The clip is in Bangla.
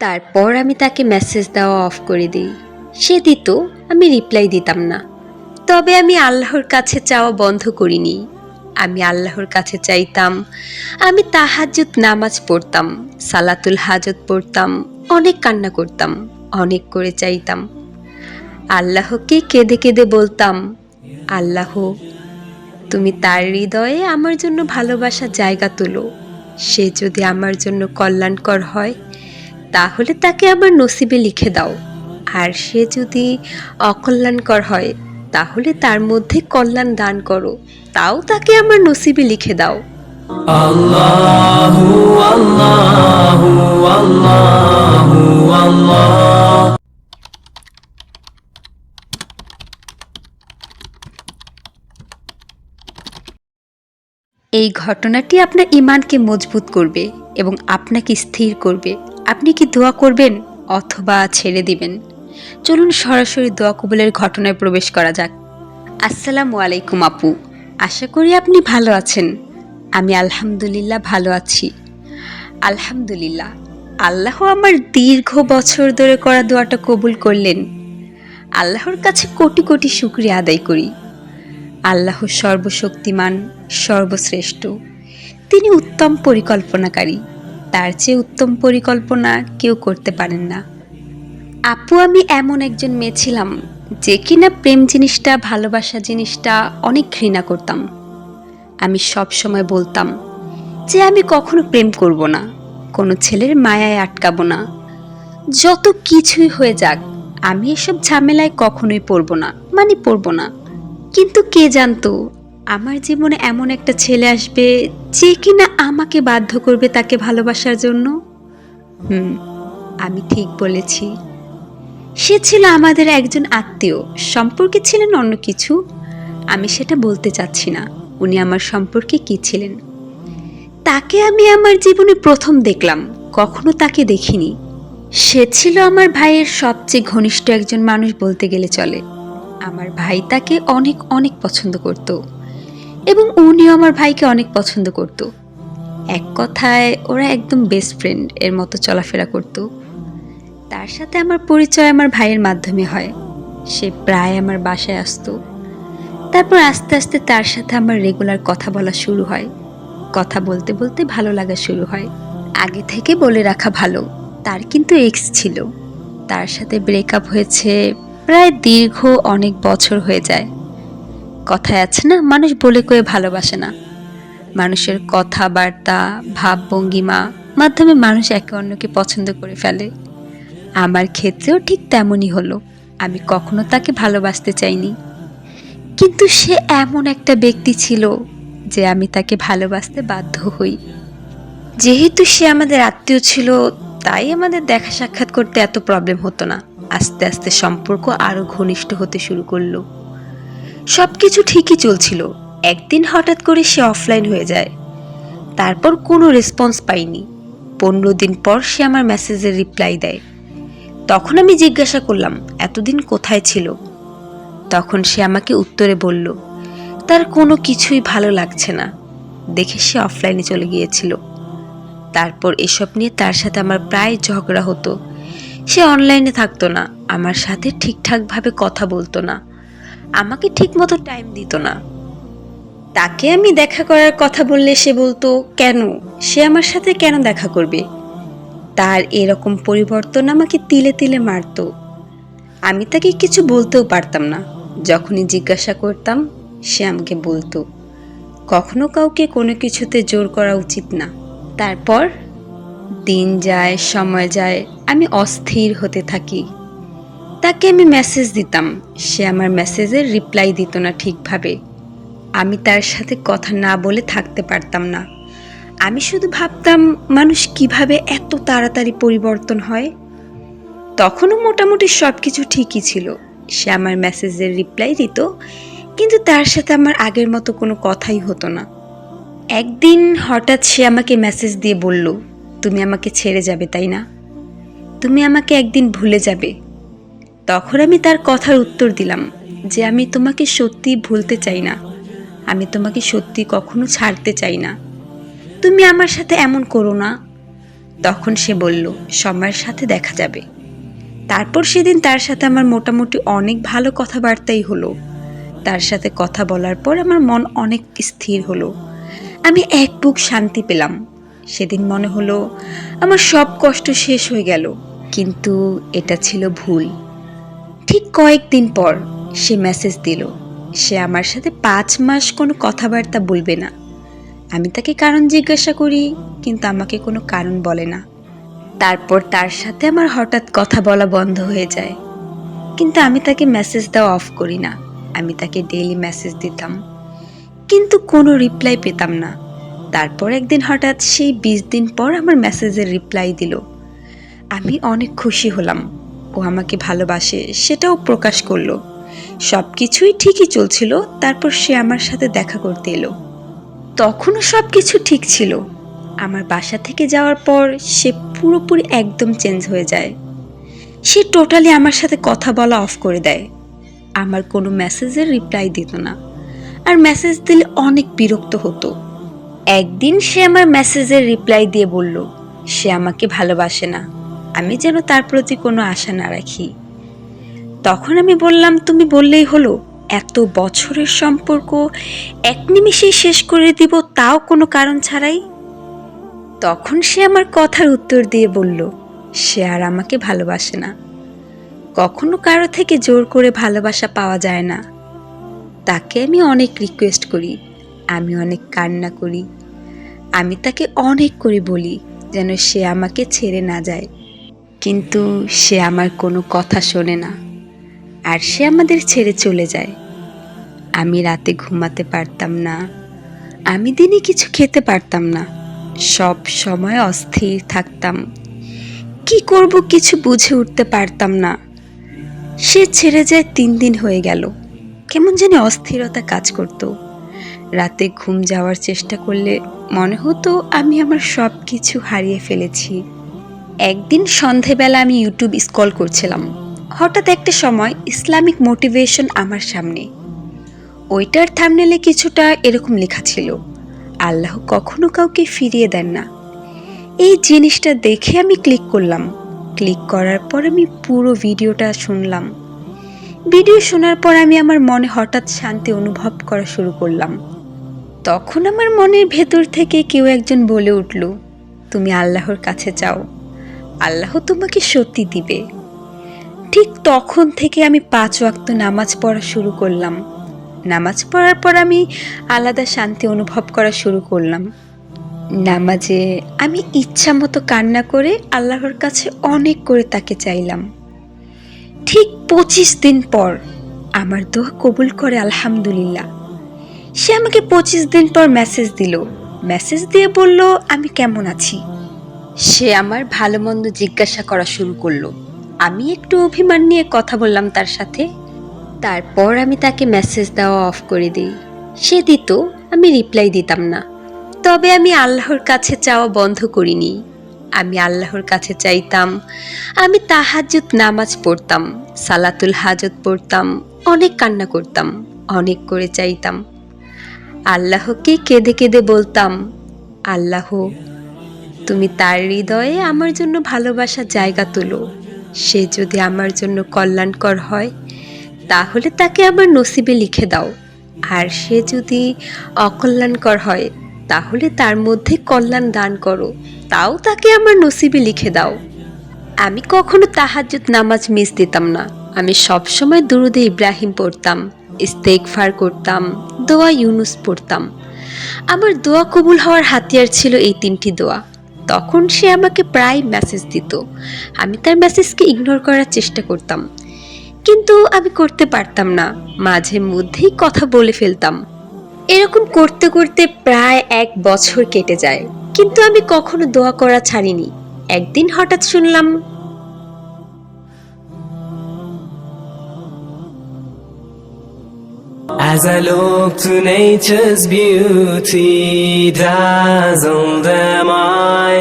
তারপর আমি তাকে মেসেজ দেওয়া অফ করে দিই। সে দিত, আমি রিপ্লাই দিতাম না। তবে আমি আল্লাহর কাছে চাওয়া বন্ধ করিনি। আমি আল্লাহর কাছে চাইতাম, আমি তাহাজ্জুদ নামাজ পড়তাম, সালাতুল হাজত পড়তাম, অনেক কান্না করতাম, অনেক করে চাইতাম। আল্লাহকে কেঁদে কেঁদে বলতাম, আল্লাহ, তুমি তার হৃদয়ে আমার জন্য ভালোবাসা জায়গা তোলো। সে যদি আমার জন্য কল্যাণকর হয় তাহলে তাকে আমার নসিবে লিখে দাও। আর সে যদি অকল্যাণকর হয় তাহলে তার মধ্যে কল্যাণ দান করো। তাও তাকে আমার নসিবে লিখে দাও। এই ঘটনাটি আপনার ইমানকে মজবুত করবে এবং আপনাকে স্থির করবে। আপনি কি দোয়া করবেন অথবা ছেড়ে দিবেন? চলুন সরাসরি দোয়া কবুলের ঘটনায় প্রবেশ করা যাক। আসসালামু আলাইকুম আপু। আশা করি আপনি ভালো আছেন। আমি আলহামদুলিল্লাহ ভালো আছি। আলহামদুলিল্লাহ। আল্লাহ আমার দীর্ঘ বছর ধরে করা দোয়াটা কবুল করলেন। আল্লাহর কাছে কোটি কোটি শুক্রিয়া আদায় করি। আল্লাহ সর্বশক্তিমান, সর্বশ্রেষ্ঠ। তিনি উত্তম পরিকল্পনাকারী। তার চেয়ে উত্তম পরিকল্পনা কেউ করতে পারেন না। আপু, আমি এমন একজন মেয়ে ছিলাম যে কিনা প্রেম জিনিসটা, ভালোবাসা জিনিসটা অনেক ঘৃণা করতাম। আমি সব সময় বলতাম যে আমি কখনো প্রেম করব না, কোনো ছেলের মায়ায় আটকাবো না। যত কিছুই হয়ে যাক, আমি এসব ঝামেলায় কখনোই পড়ব না মানে পড়ব না। কিন্তু কে জানতো, আমার জীবনে এমন একটা ছেলে আসবে যে কিনা আমাকে বাধ্য করবে তাকে ভালোবাসার জন্য? হুম, আমি ঠিক বলেছি। সে ছিল আমাদের একজন আত্মীয়। সম্পর্কে ছিলেন অন্য কিছু? আমি সেটা বলতে চাচ্ছি না। উনি আমার সম্পর্কে কি ছিলেন? তাকে আমি আমার জীবনে প্রথম দেখলাম। কখনো তাকে দেখিনি। সে ছিল আমার ভাইয়ের সবচেয়ে ঘনিষ্ঠ একজন মানুষ বলতে গেলে চলে। আমার ভাই তাকে অনেক অনেক পছন্দ করত। এবং উনিও আমার ভাইকে অনেক পছন্দ করত। এক কথায় ওরা একদম বেস্ট ফ্রেন্ড এর মতো চলাফেরা করত। তার সাথে আমার পরিচয় আমার ভাইয়ের মাধ্যমে হয়। সে প্রায় আমার বাসায় আসতো। তারপর আস্তে আস্তে তার সাথে আমার রেগুলার কথা বলা শুরু হয়। কথা বলতে বলতে ভালো লাগা শুরু হয়। আগে থেকে বলে রাখা ভালো। তার কিন্তু এক্স ছিল। তার সাথে ব্রেকআপ হয়েছে প্রায় দীর্ঘ অনেক বছর হয়ে যায়। কথায় আছে না, মানুষ বলে কয়ে ভালোবাসে না। মানুষের কথাবার্তা, ভাবভঙ্গিমা, মাধ্যমে মানুষ একে অন্যকে পছন্দ করে ফেলে। আমার ক্ষেত্রেও ঠিক তেমনই হলো। আমি কখনো তাকে ভালোবাসতে চাইনি। কিন্তু সে এমন একটা ব্যক্তি ছিল যে আমি তাকে ভালোবাসতে বাধ্য হই। যেহেতু সে আমাদের আত্মীয় ছিল, তাই আমাদের দেখা সাক্ষাৎ করতে এত প্রবলেম হতো না। আস্তে আস্তে সম্পর্ক আরও ঘনিষ্ঠ হতে শুরু করল। সব কিছু ঠিকই চলছিল। একদিন হঠাৎ করে সে অফলাইন হয়ে যায়। তারপর কোনো রেসপন্স পাইনি। পনেরো দিন পর সে আমার মেসেজের রিপ্লাই দেয়। তখন আমি জিজ্ঞাসা করলাম, এতদিন কোথায় ছিল? তখন সে আমাকে উত্তরে বলল, তার কোনো কিছুই ভালো লাগছে না। দেখে সে অফলাইনে চলে গিয়েছিল। তারপর এসব নিয়ে তার সাথে আমার প্রায় ঝগড়া হতো। সে অনলাইনে থাকতো না, আমার সাথে ঠিকঠাকভাবে কথা বলতো না। আমাকে ঠিকমতো টাইম দিত না। তাকে আমি দেখা করার কথা বললে সে বলতো, কেন? সে আমার সাথে কেন দেখা করবে? তার এরকম পরিবর্তন আমাকে তিলে তিলে মারতো। আমি তাকে কিছু বলতেও পারতাম না। যখনই জিজ্ঞাসা করতাম, সে আমাকে বলতো, কখনো কাউকে কোনো কিছুতে জোর করা উচিত না। তারপর দিন যায়, সময় যায়, আমি অস্থির হতে থাকি। তাকে আমি মেসেজ দিতাম। সে আমার মেসেজের রিপ্লাই দিত না ঠিকভাবে। আমি তার সাথে কথা না বলে থাকতে পারতাম না। আমি শুধু ভাবতাম, মানুষ কীভাবে এত তাড়াতাড়ি পরিবর্তন হয়? তখনও মোটামুটি সব কিছু ঠিকই ছিল। সে আমার মেসেজের রিপ্লাই দিত, কিন্তু তার সাথে আমার আগের মতো কোনো কথাই হতো না। একদিন হঠাৎ সে আমাকে মেসেজ দিয়ে বলল, তুমি আমাকে ছেড়ে যাবে, তাই না? তুমি আমাকে একদিন ভুলে যাবে। তখন আমি তার কথার উত্তর দিলাম, যে আমি তোমাকে সত্যি ভুলতে চাই না। আমি তোমাকে সত্যি কখনো ছাড়তে চাই না। তুমি আমার সাথে এমন করো না। তখন সে বলল, সময়ের সাথে দেখা যাবে। তারপর সেদিন তার সাথে আমার মোটামুটি অনেক ভালো কথাবার্তাই হলো। তার সাথে কথা বলার পর আমার মন অনেক স্থির হলো। আমি এক বুক শান্তি পেলাম। সেদিন মনে হলো, আমার সব কষ্ট শেষ হয়ে গেল। কিন্তু এটা ছিল ভুল। ঠিক কয়েকদিন পর সে মেসেজ দিল সে আমার সাথে পাঁচ মাস কোনো কথাবার্তা বলবে না। আমি তাকে কারণ জিজ্ঞাসা করি, কিন্তু আমাকে কোনো কারণ বলে না। তারপর তার সাথে আমার হঠাৎ কথা বলা বন্ধ হয়ে যায়। কিন্তু আমি তাকে মেসেজ দেওয়া অফ করি না। আমি তাকে ডেইলি মেসেজ দিতাম। কিন্তু কোনো রিপ্লাই পেতাম না। তারপর একদিন হঠাৎ সেই বিশ দিন পর আমার মেসেজের রিপ্লাই দিল। আমি অনেক খুশি হলাম। ও আমাকে ভালোবাসে, সেটাও প্রকাশ করল। সব কিছুই ঠিকই চলছিল, তারপর সে আমার সাথে দেখা করতে এলো। তখনও সব কিছু ঠিক ছিল। আমার বাসা থেকে যাওয়ার পর সে পুরোপুরি একদম চেঞ্জ হয়ে যায়। সে টোটালি আমার সাথে কথা বলা অফ করে দেয়। আমার কোনো মেসেজের রিপ্লাই দিত না। আর মেসেজ দিলে অনেক বিরক্ত হতো। একদিন সে আমার মেসেজের রিপ্লাই দিয়ে বলল, সে আমাকে ভালোবাসে না। আমি যেন তার প্রতি কোনো আশা না রাখি। তখন আমি বললাম, তুমি বললেই হলো, এত বছরের সম্পর্ক, এক নিমিষেই শেষ করে দিব, তাও কোনো কারণ ছাড়াই? তখন সে আমার কথার উত্তর দিয়ে বলল, সে আর আমাকে ভালোবাসে না। কখনো কারও থেকে জোর করে ভালোবাসা পাওয়া যায় না। তাকে আমি অনেক রিকোয়েস্ট করি, আমি অনেক কান্না করি। আমি তাকে অনেক করে বলি, যেন সে আমাকে ছেড়ে না যায়। কিন্তু সে আমার কোনো কথা শোনে না। আর সে আমাদের ছেড়ে চলে যায়। আমি রাতে ঘুমাতে পারতাম না। আমি দিনে কিছু খেতে পারতাম না। সব সময় অস্থির থাকতাম। কি করব কিছু বুঝে উঠতে পারতাম না। সে ছেড়ে যায় তিন দিন হয়ে গেল। কেমন জানি অস্থিরতা কাজ করতো। রাতে ঘুম যাওয়ার চেষ্টা করলে মনে হতো আমি আমার সব কিছু হারিয়ে ফেলেছি। একদিন সন্ধেবেলা আমি ইউটিউব স্ক্রল করছিলাম। হঠাৎ একটা সময় ইসলামিক মোটিভেশন আমার সামনে। ওইটার থামনেলে কিছুটা এরকম লেখা ছিল, আল্লাহ কখনো কাউকে ফিরিয়ে দেন না। এই জিনিসটা দেখে আমি ক্লিক করলাম। ক্লিক করার পর আমি পুরো ভিডিওটা শুনলাম। ভিডিও শোনার পর আমি আমার মনে হঠাৎ শান্তি অনুভব করা শুরু করলাম। তখন আমার মনের ভেতর থেকে কেউ একজন বলে উঠল, তুমি আল্লাহর কাছে যাও আল্লাহ তোমাকে সত্যি দিবে। ঠিক তখন থেকে আমি পাঁচ ওয়াক্ত নামাজ পড়া শুরু করলাম। নামাজ পড়ার পর আমি আলাদা শান্তি অনুভব করা শুরু করলাম। নামাজে আমি ইচ্ছা মতো কান্না করে আল্লাহর কাছে অনেক করে তাকে চাইলাম। ঠিক পঁচিশ দিন পর আমার দোয়া কবুল করে আলহামদুলিল্লাহ। সে আমাকে পঁচিশ দিন পর মেসেজ দিল। মেসেজ দিয়ে বলল, আমি কেমন আছি? সে আমার ভালো মন্দ জিজ্ঞাসা করা শুরু করল। আমি একটু অভিমান নিয়ে কথা বললাম তার সাথে। তারপর আমি তাকে মেসেজ দেওয়া অফ করে দিই। সে দিত, আমি রিপ্লাই দিতাম না। তবে আমি আল্লাহর কাছে চাওয়া বন্ধ করিনি। আমি আল্লাহর কাছে চাইতাম, আমি তাহাজ্জুদ নামাজ পড়তাম, সালাতুল হাজত পড়তাম, অনেক কান্না করতাম, অনেক করে চাইতাম। আল্লাহকে কেঁদে কেঁদে বলতাম, আল্লাহ, তুমি তার হৃদয়ে আমার জন্য ভালোবাসার জায়গা তোলো। সে যদি আমার জন্য কল্যাণকর হয়, তাহলে তাকে আমার নসিবে লিখে দাও। আর সে যদি অকল্যাণকর হয়, তাহলে তার মধ্যে কল্যাণ দান করো। তাও তাকে আমার নসিবে লিখে দাও। আমি কখনো তাহাজ্জুদ নামাজ মিস দিতাম না। আমি সবসময় দুরুদে ইব্রাহিম পড়তাম ইস্তেকফার করতাম, দোয়া ইউনুস পড়তাম। আমার দোয়া কবুল হওয়ার হাতিয়ার ছিল এই তিনটি দোয়া। তখন সে আমাকে প্রায় মেসেজ দিত। আমি তার মেসেজকে ইগনোর করার চেষ্টা করতাম। কিন্তু আমি করতে পারতাম না। মাঝে মধ্যেই কথা বলে ফেলতাম। এরকম করতে করতে প্রায় এক বছর কেটে যায়। কিন্তু আমি কখনো দোয়া করা ছাড়িনি। একদিন হঠাৎ শুনলাম As I look to nature's beauty, dazzled am I.